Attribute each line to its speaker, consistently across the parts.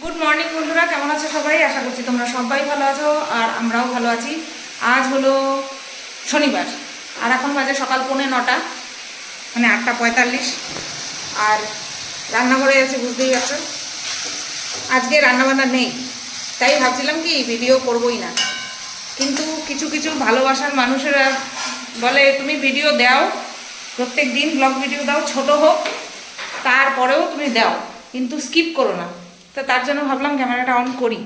Speaker 1: Good morning বন্ধুরা। কেমন আছো সবাই? আশা করছি তোমরা সবাই ভালো আছো আর আমরাও ভালো আছি। আজ হলো শনিবার। আর এখন বাজে সকাল পৌনে নটা মানে আটটা পঁয়তাল্লিশ। আর রান্নাঘরে আছে, বুঝতেই পারছ। আজকে রান্নাবান্না নেই। তাই ভাবছিলাম কি, ভিডিও করবই না। কিন্তু কিছু কিছু ভালোবাসার মানুষেরা বলে, তুমি ভিডিও দাও। প্রত্যেক দিন ব্লগ ভিডিও দাও, ছোট হোক। তারপরেও তুমি দাও। কিন্তু স্কিপ করো না। তো তার জন্য ভাবলাম ক্যামেরাটা অন করি।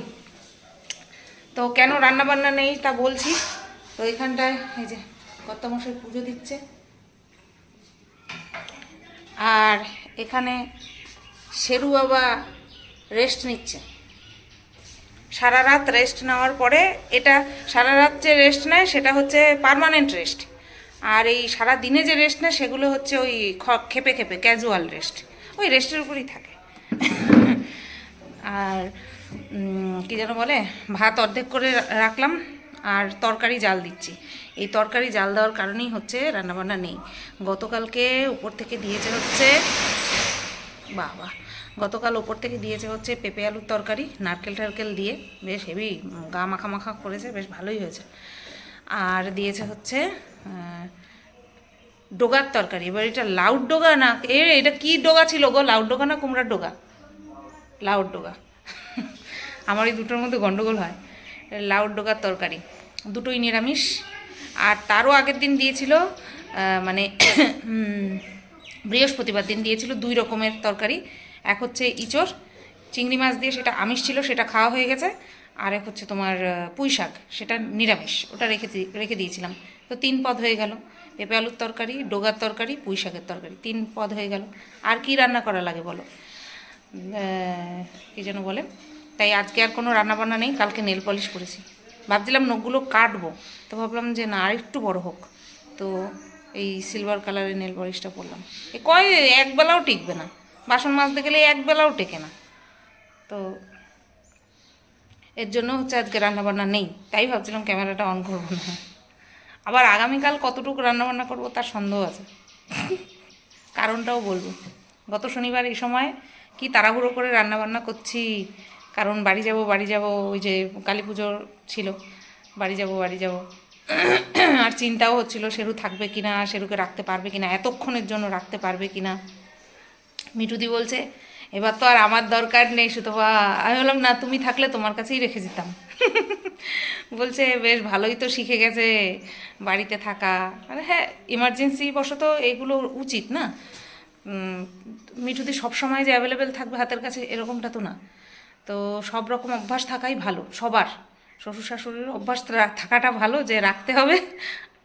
Speaker 1: তো কেন রান্না বান্না নেই তা বলছি। তো এখানটায় এই যে কর্তামশাই পুজো দিচ্ছে। আর এখানে শেরু বাবা রেস্ট নিচ্ছে। সারা রাত রেস্ট নেওয়ার পরে এটা সারা রাত যে রেস্ট নেয় সেটা হচ্ছে পার্মানেন্ট রেস্ট আর এই সারা দিনে যে রেস্ট নেয় সেগুলো হচ্ছে ওই খেপে খেপে ক্যাজুয়াল রেস্ট ওই রেস্টের উপরই থাকে। আর কি যেন বলে, ভাত অর্ধেক করে রাখলাম আর তরকারি জাল দিচ্ছি। এই তরকারি জাল দেওয়ার কারণেই হচ্ছে রান্নাবান্না নেই। গতকালকে উপর থেকে দিয়েছে হচ্ছে, বাবা, গতকাল ওপর থেকে দিয়েছে হচ্ছে পেঁপে আলুর তরকারি, নারকেল টারকেল দিয়ে। বেশ হেভি, গা মাখা মাখা করেছে, বেশ ভালোই হয়েছে। আর দিয়েছে হচ্ছে ডোগার তরকারি। এবার এটা লাউড ডোগা না? এ, এটা কি ডোগা ছিল গো? লাউড ডোগা না কুমড়ার ডোগা? লাউড ডোগা। আমার এই দুটোর মধ্যে গন্ডগোল হয়। লাউড ডোগার তরকারি। দুটোই নিরামিষ। আর তারও আগের দিন দিয়েছিল মানে বৃহস্পতিবার দিন দিয়েছিল দুই রকমের তরকারি। এক হচ্ছে ইচোর চিংড়ি মাছ দিয়ে সেটা আমিষ ছিল, সেটা খাওয়া হয়ে গেছে। আর এক হচ্ছে তোমার পুঁই শাক, সেটা নিরামিষ। ওটা রেখে রেখে দিয়েছিলাম। তো তিন পদ হয়ে গেল। পেঁপে আলুর তরকারি, ডোগার তরকারি, পুঁই শাকের তরকারি, তিন পদ হয়ে গেল। আর কি রান্না করা লাগে বলো? কি যেন বলে? তাই আজকে আর কোনো রান্নাবান্না নেই, কালকে নেল পলিশ করেছি ভাবছিলাম নখগুলো কাটবো, তো ভাবলাম যে না, আর একটু বড় হোক। তো এই সিলভার কালারের নেল পলিশটা পরলাম। এ, কয়, এক বেলাও টিকবে না। বাসন মাজতে গেলে এক বেলাও টেকে না। তো এর জন্য হচ্ছে আজকে রান্নাবান্না নেই। তাই ভাবছিলাম ক্যামেরাটা অন করব না। আবার আগামীকাল কতটুকু রান্নাবান্না করব তার সন্দেহ আছে। কারণটাও বলব। গত শনিবার এই সময় কি তাড়াহুড়ো করে রান্নাবান্না করছি? কারণ বাড়ি যাব বাড়ি যাব, ওই যে কালী পুজোর ছিল। বাড়ি যাব বাড়ি যাব। আর চিন্তাও হচ্ছিল, সেরু থাকবে কি না সেরুকে রাখতে পারবে কি না এতক্ষণের জন্য রাখতে পারবে কিনা। মিঠুদি বলছে, এবার তো আর আমার দরকার নেই সুতপা। আমি বললাম, না, তুমি থাকলে তোমার কাছেই রেখে যেতাম বলছে, বেশ, ভালোই তো শিখে গেছে বাড়িতে থাকা। আরে হ্যাঁ ইমার্জেন্সি বশত এইগুলো উচিত না। মিঠুদি সবসময় যে অ্যাভেলেবেল থাকবে হাতের কাছে, এরকমটা তো না। তো সব রকম অভ্যাস থাকাই ভালো, সবার। শ্বশুর শাশুড়ির অভ্যাস থাকাটা ভালো যে রাখতে হবে।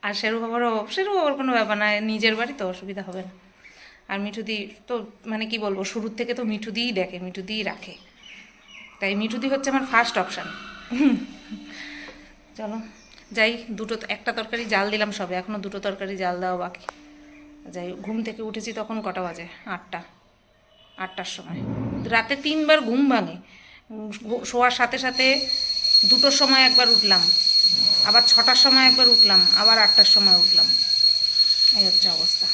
Speaker 1: আর সেরু বাবারও সেরু বাবার কোনো ব্যাপার না, নিজের বাড়ি তো অসুবিধা হবে না। আর মিঠুদি তো মানে কি বলব, শুরুর থেকে তো মিঠুদিই দেখে মিঠুদিই রাখে। তাই মিঠুদি হচ্ছে আমার ফার্স্ট অপশান চলো, যাই, দুটো, একটা তরকারি জাল দিলাম সবে এখনও দুটো তরকারি জাল দেওয়া বাকি। যাই ঘুম থেকে উঠেছি তখন কটা বাজে? আটটা। আটটার সময়। রাতে তিনবার ঘুম ভাঙে। শোয়ার সাথে সাথে দুটোর সময় একবার উঠলাম। আবার ছটার সময় একবার উঠলাম। আবার আটটার সময় উঠলাম। এই হচ্ছে অবস্থা।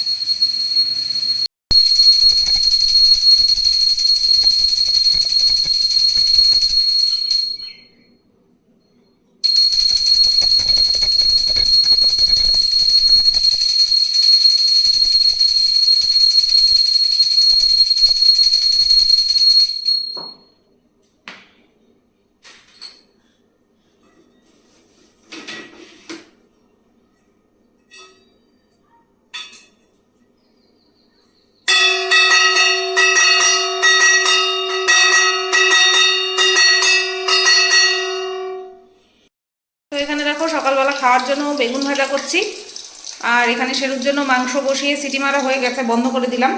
Speaker 1: খাওয়ার জন্য বেগুন ভাজা করছি। আর এখানে সেরুর জন্য মাংস বসিয়ে সিটি মারা হয়ে গেছে, বন্ধ করে দিলাম।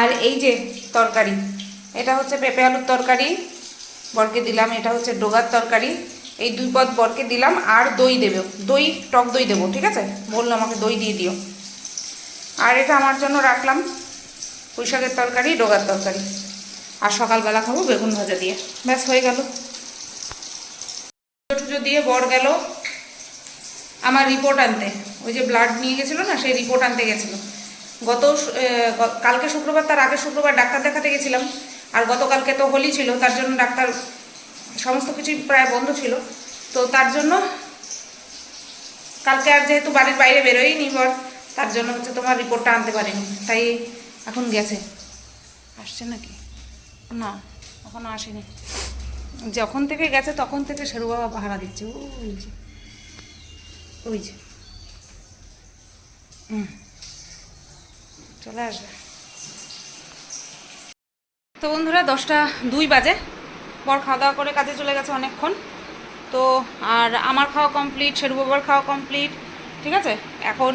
Speaker 1: আর এই যে তরকারি, এটা হচ্ছে পেঁপে আলুর তরকারি, বরকে দিলাম, এটা হচ্ছে ডোগার তরকারি। এই দুই পদ বরকে দিলাম, আর দই দেবে। দই, টক দই দেবো, ঠিক আছে? বলল আমাকে দই দিয়ে দিও। আর এটা আমার জন্য রাখলাম পুঁই শাকের তরকারি, ডোগার তরকারি। আর সকালবেলা খাব বেগুন ভাজা দিয়ে। ব্যাস, হয়ে গেল। টুজো দিয়ে বর গেল। আমার রিপোর্ট আনতে। ওই যে ব্লাড নিয়ে গেছিল না, সেই রিপোর্ট আনতে গেছিল। গত কালকে শুক্রবার, তার আগের শুক্রবার ডাক্তার দেখাতে গেছিলাম। আর গতকালকে তো হোলি ছিল, তার জন্য ডাক্তার সমস্ত কিছুই প্রায় বন্ধ ছিল। তো তার জন্য কালকে আর যেহেতু বাড়ির বাইরে বেরোয়নি বর, তার জন্য হচ্ছে তোমার রিপোর্টটা আনতে পারিনি। তাই এখন গেছে। আসছে নাকি? না এখনও আসেনি। যখন থেকে গেছে তখন থেকে শেরু বাবা ভাড়া দিচ্ছে। ও ওই যে। চলে আসবে। তো বন্ধুরা, দশটা দুই বাজে। বর খাওয়া দাওয়া করে কাজে চলে গেছে অনেকক্ষণ। তো আর আমার খাওয়া কমপ্লিট শেরু বাবার খাওয়া কমপ্লিট, ঠিক আছে? এখন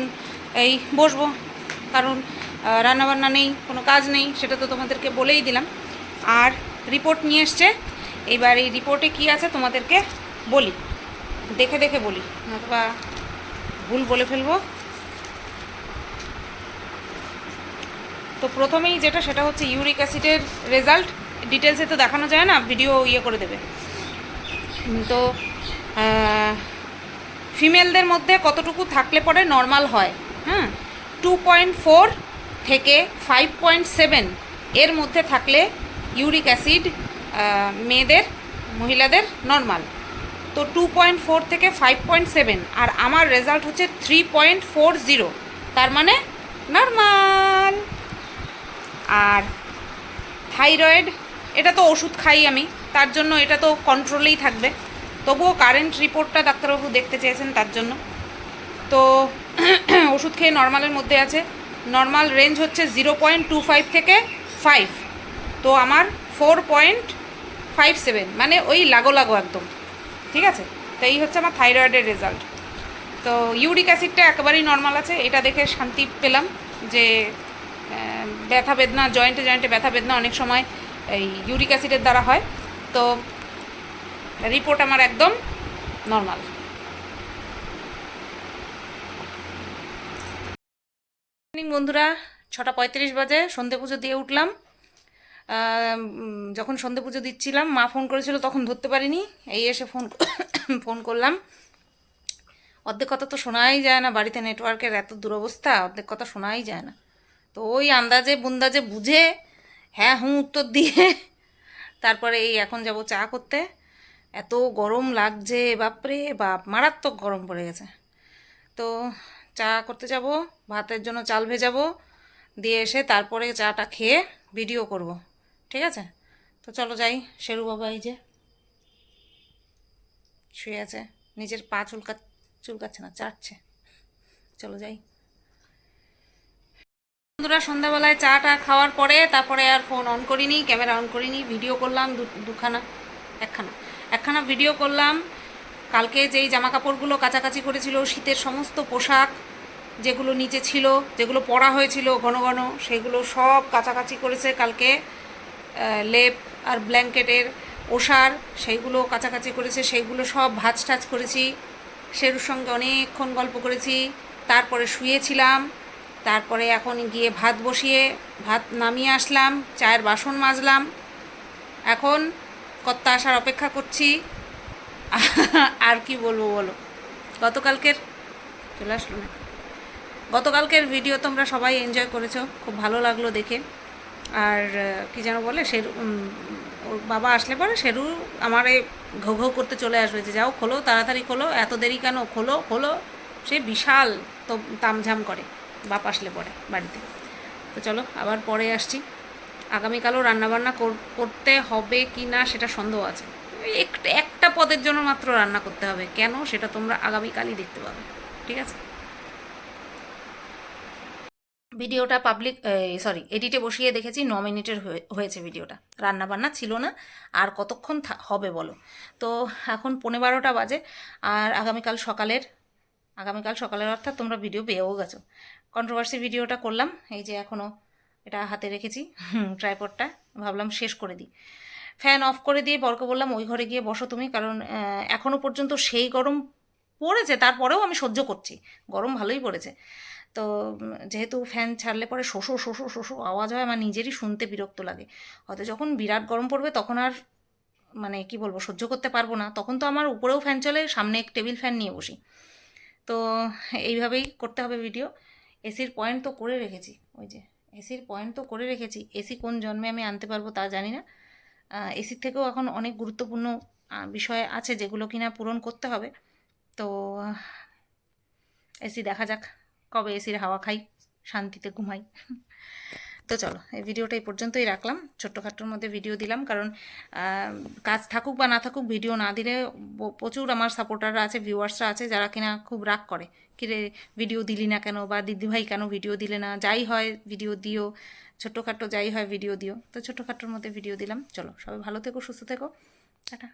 Speaker 1: এই বসবো। কারণ রান্নাবান্না নেই, কোনো কাজ নেই, সেটা তো তোমাদেরকে বলেই দিলাম। আর রিপোর্ট নিয়ে এসছে। এইবার এই রিপোর্টে কি আছে তোমাদেরকে বলি। দেখে দেখে বলি। অথবা ভুল বলে ফেলব। তো প্রথমেই যেটা, সেটা হচ্ছে ইউরিক অ্যাসিডের রেজাল্ট। ডিটেলসে তো দেখানো যায় না, ভিডিও ইয়ে করে দেবে। তো ফিমেলদের মধ্যে কতটুকু থাকলে পরে নর্মাল হয়? হ্যাঁ টু পয়েন্ট ফোর থেকে ফাইভ পয়েন্ট সেভেন এর মধ্যে থাকলে ইউরিক অ্যাসিড মেয়েদের, মহিলাদের নর্মাল। তো টু পয়েন্ট ফোর থেকে ফাইভ পয়েন্ট সেভেন আর আমার রেজাল্ট হচ্ছে থ্রি পয়েন্ট ফোর জিরো তার মানে নর্মাল আর থাইরয়েড এটা তো ওষুধ খাই আমি, তার জন্য এটা তো কন্ট্রোলেই থাকবে। তবুও কারেন্ট রিপোর্টটা ডাক্তারবাবু দেখতে চেয়েছেন তার জন্য। তো ওষুধ খেয়ে নর্মালের মধ্যে আছে। নর্মাল রেঞ্জ হচ্ছে জিরো পয়েন্ট টু ফাইভ থেকে ফাইভ তো আমার ফোর পয়েন্ট ফাইভ সেভেন মানে ওই লাগো লাগো একদম। ঠিক আছে? তো এই হচ্ছে আমার থাইরয়েডের রেজাল্ট তো ইউরিক অ্যাসিডটা একেবারেই নর্মাল আছে। এটা দেখে শান্তি পেলাম যে ব্যথা বেদনা জয়েন্টে জয়েন্টে ব্যথা বেদনা অনেক সময় এই ইউরিক অ্যাসিডের দ্বারা হয়। তো রিপোর্ট আমার একদম নর্মাল বন্ধুরা, ছটা পঁয়ত্রিশ বাজে, সন্ধে পুজো দিয়ে উঠলাম। যখন সন্ধে পুজো দিচ্ছিলাম, মা ফোন করেছিল, তখন ধরতে পারিনি। এই এসে ফোন ফোন করলাম। অর্ধেক কথা তো শোনাই যায় না, বাড়িতে নেটওয়ার্কের এত দুরবস্থা, অর্ধেক কথা শোনাই যায় না। তো ওই আন্দাজে বুন্দাজে বুঝে হ্যাঁ হুঁ, উত্তর দিয়ে তারপরে এই এখন যাব চা করতে। এত গরম লাগছে, বাপরে বাপ, মারাত্মক গরম পড়ে গেছে। তো চা করতে যাব, ভাতের জন্য চাল ভেজাবো, দিয়ে এসে তারপরে চাটা খেয়ে ভিডিও করব। ঠিক আছে? তো চলো যাই, শেরু বাবা এই যে শুয়ে আছে, নিজের পা চুলকা চুলকাচ্ছে না, চাটছে। চলো যাই। বন্ধুরা, সন্ধ্যাবেলায় চা টা খাওয়ার পরে তারপরে আর ফোন অন করিনি ক্যামেরা অন করিনি ভিডিও করলাম দুখানা, একখানা। একখানা ভিডিও করলাম। কালকে যেই জামা কাপড়গুলো কাছাকাছি করেছিল, শীতের সমস্ত পোশাক যেগুলো নিচে ছিল, যেগুলো পরা হয়েছিল ঘন ঘন, সেগুলো সব কাছাকাছি করেছে কালকে। লেপ আর ব্ল্যাঙ্কেটের ওষার, সেইগুলো কাছাকাছি করেছে, সেইগুলো সব ভাজ টাজ করেছি। সেরুর সঙ্গে অনেকক্ষণ গল্প করেছি। তারপরে শুয়েছিলাম। তারপরে এখন গিয়ে ভাত বসিয়ে, ভাত নামিয়ে আসলাম, চায়ের বাসন মাজলাম। এখন কর্তা আসার অপেক্ষা করছি। আর কি বলব বলো? গতকালকের, চলে আসলো না? গতকালকের ভিডিও তোমরা সবাই এনজয় করেছ। খুব ভালো লাগল দেখে। আর কি যেন বলে, সে ওর বাবা আসলে পরে সেরু আমার এই ঘো ঘো করতে চলে আসবে যে, যাও, খোলো, তাড়াতাড়ি খোলো, এত দেরি কেন? খোলো খোলো। সে বিশাল তো তামঝাম করে বাপ আসলে পরে বাড়িতে। তো চলো, আবার পরে আসছি। আগামীকালও রান্নাবান্না কর- করতে হবে কি না সেটা সন্দেহ আছে। একটা পদের জন্য মাত্র রান্না করতে হবে। কেন? সেটা তোমরা আগামীকালই দেখতে পাবে। ঠিক আছে? ভিডিওটা পাবলিক সরি এডিটে বসিয়ে দেখেছি, ন মিনিটের হয়ে- হয়েছে ভিডিওটা। রান্না বান্না ছিল না, আর কতক্ষণ হবে বলো? তো এখন পৌনে বারোটা বাজে, আর আগামীকাল সকালের আগামীকাল সকালের অর্থাৎ তোমরা ভিডিও পেয়েও গেছো। কন্ট্রোভার্সি ভিডিওটা করলাম, এই যে এখনও এটা হাতে রেখেছি ট্রাইপডটা ভাবলাম শেষ করে দিই। ফ্যান অফ করে দিয়ে বরকে বললাম, ওই ঘরে গিয়ে বসো তুমি, কারণ এখনও পর্যন্ত সেই গরম পড়েছে, তারপরেও আমি সহ্য করছি। গরম ভালোই পড়েছে। তো যেহেতু ফ্যান ছাড়লে পরে শোষো শোষো শোষো আওয়াজ হয়, আমার নিজেরই শুনতে বিরক্ত লাগে। হয়তো যখন বিরাট গরম পড়বে তখন আর মানে কি বলব, সহ্য করতে পারব না। তখন তো আমার উপরেও ফ্যান চলে, সামনে এক টেবিল ফ্যান নিয়ে বসি। তো, এইভাবেই করতে হবে ভিডিও এসির পয়েন্ট তো করে রেখেছি, ওই যে এসির পয়েন্ট তো করে রেখেছি। এসি কোন জন্মে আমি আনতে পারব তা জানি না। এসির থেকেও এখন অনেক গুরুত্বপূর্ণ বিষয় আছে যেগুলো কিনা পূরণ করতে হবে। তো এসি দেখা যাক। কবে এসির হাওয়া খাই, শান্তিতে ঘুমাই। তো চলো, এই ভিডিওটা এই পর্যন্তই রাখলাম। ছোট্টখাট্টোর মধ্যে ভিডিও দিলাম, কারণ কাজ থাকুক বা না থাকুক, ভিডিও না দিলে প্রচুর আমার সাপোর্টাররা আছে, ভিউয়ার্সরা আছে, যারা কিনা খুব রাগ করে। কিরে ভিডিও দিলি না কেন? বা দিদিভাই কেন ভিডিও দিলে না? যাই হয়, ভিডিও দিও। ছোট্টখাট্টো যাই হয়, ভিডিও দিও। তো ছোট্টখাট্টোর মধ্যে ভিডিও দিলাম। চলো, সবাই ভালো থেকো, সুস্থ থেকো। টাটা।